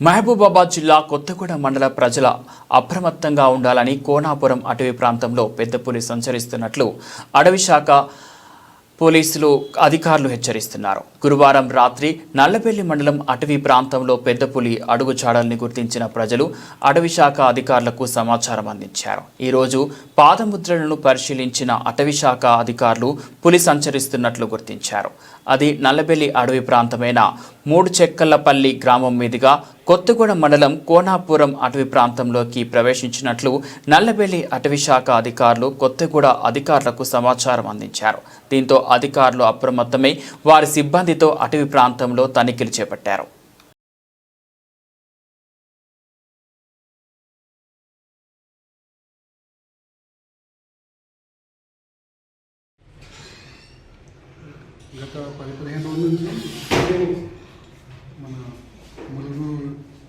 మహబూబాబాద్ జిల్లా కొత్తగూడ మండల ప్రజల అప్రమత్తంగా ఉండాలని కోనాపురం అటవీ ప్రాంతంలో పెద్ద పులి సంచరిస్తున్నట్లు అడవి శాఖ పోలీసులు అధికారులు హెచ్చరిస్తున్నారు. గురువారం రాత్రి నల్లపల్లి మండలం అటవీ ప్రాంతంలో పెద్ద పులి అడుగుచాడల్ని గుర్తించిన ప్రజలు అటవీ శాఖ అధికారులకు సమాచారం అందించారు. ఈరోజు పాదముద్రలను పరిశీలించిన అటవీ శాఖ అధికారులు పులి సంచరిస్తున్నట్లు గుర్తించారు. అది నల్లబెల్లి అడవి ప్రాంతమైన మూడు చెక్కలపల్లి గ్రామం మీదుగా కొత్తగూడెం మండలం కోనాపురం అటవీ ప్రాంతంలోకి ప్రవేశించినట్లు నల్లబెల్లి అటవీ శాఖ అధికారులు కొత్తగూడ అధికారులకు సమాచారం అందించారు. దీంతో అధికారులు అప్రమత్తమై వారి సిబ్బందితో అటవీ ప్రాంతంలో తనిఖీలు చేపట్టారు. గత పది పదిహేను రోజుల నుంచి మన ములుగు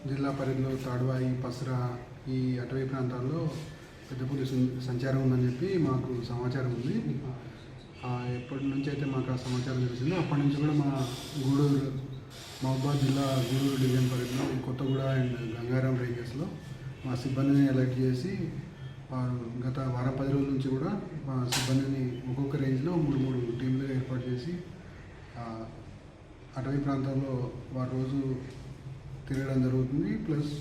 జిల్లా పరిధిలో తాడువాయి పసరా ఈ అటవీ ప్రాంతాల్లో పెద్ద పులి సంచారం ఉందని చెప్పి మాకు సమాచారం ఉంది. ఆ, ఎప్పటి నుంచి అయితే మాకు ఆ సమాచారం తెలిసిందో అప్పటి నుంచి కూడా మా గూడూరు మహబాద్ జిల్లా గూడూరు డివిజన్ పరిధిలో కొత్తగూడ అండ్ గంగారాం రేంజెస్లో మా సిబ్బందిని ఎలర్ట్ చేసి వారు గత వారం పది రోజుల నుంచి కూడా మా సిబ్బందిని ఒక్కొక్క రేంజ్లో మూడు మూడు టీంలుగా ఏర్పాటు చేసి అటవీ ప్రాంతాల్లో వారి రోజు తిరగడం జరుగుతుంది. ప్లస్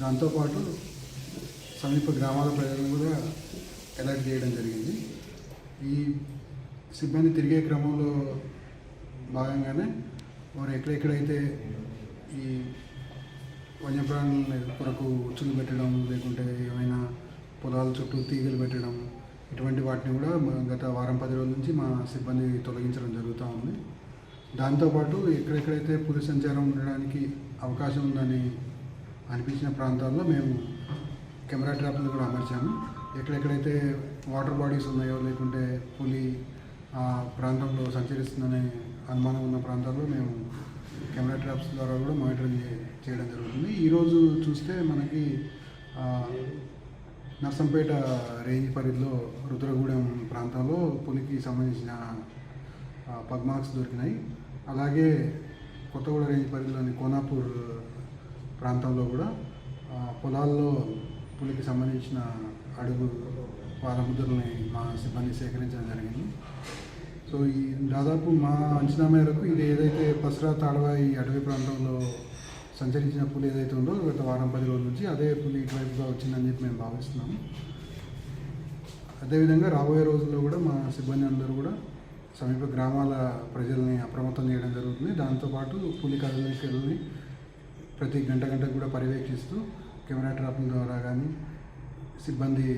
దాంతోపాటు సమీప గ్రామాల ప్రజలను కూడా ఎలర్ట్ చేయడం జరిగింది. ఈ సిబ్బంది తిరిగే క్రమంలో భాగంగానే వారు ఎక్కడెక్కడైతే ఈ వన్యప్రాణుల కొరకు ఉచ్చులు పెట్టడం లేకుంటే ఏమైనా పొలాల చుట్టూ తీగలు పెట్టడం ఇటువంటి వాటిని కూడా గత వారం పది రోజుల నుంచి మా సిబ్బంది తొలగించడం జరుగుతూ ఉంది. దాంతోపాటు ఎక్కడెక్కడైతే పులి సంచారం ఉండడానికి అవకాశం ఉందని అనిపించిన ప్రాంతాల్లో మేము కెమెరా ట్రాప్లు కూడా అమర్చాము. ఎక్కడెక్కడైతే వాటర్ బాడీస్ ఉన్నాయో లేకుంటే పులి ఆ ప్రాంతంలో సంచరిస్తుందనే అనుమానం ఉన్న ప్రాంతాల్లో మేము కెమెరా ట్రాప్స్ ద్వారా కూడా మానిటరింగ్ చేయడం జరుగుతుంది. ఈరోజు చూస్తే మనకి నర్సంపేట రేంజ్ పరిధిలో రుద్రగూడెం ప్రాంతంలో పులికి సంబంధించిన పగ్మార్క్స్ దొరికినాయి. అలాగే కొత్తగూడ రేంజ్ పరిధిలోని కోనాపూర్ ప్రాంతంలో కూడా పొలాల్లో పులికి సంబంధించిన అడుగు పాదముద్రల్ని మా సిబ్బంది సేకరించడం జరిగింది. సో ఈ దాదాపు మా అంచనా మేరకు ఇది ఏదైతే పసరా ఈ అటవీ ప్రాంతంలో సంచరించిన పులి ఏదైతే ఉందో గత వారం పది రోజుల నుంచి అదే పులి ఇటువైపుగా వచ్చిందని చెప్పి మేము భావిస్తున్నాము. అదేవిధంగా రాబోయే రోజుల్లో కూడా మా సిబ్బంది అందరూ కూడా సమీప గ్రామాల ప్రజల్ని అప్రమత్తం చేయడం జరుగుతుంది. దాంతోపాటు పులి కదలికల్ని ప్రతి గంట గంట కూడా పర్యవేక్షిస్తూ కెమెరా ట్రాపింగ్ ద్వారా కానీ సిబ్బంది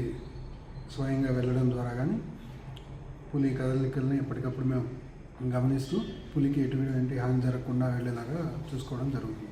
స్వయంగా వెళ్ళడం ద్వారా కానీ పులి కదలికల్ని ఎప్పటికప్పుడు మేము గమనిస్తూ పులికి ఎటువంటి హాని జరగకుండా వెళ్ళేలాగా చూసుకోవడం జరుగుతుంది.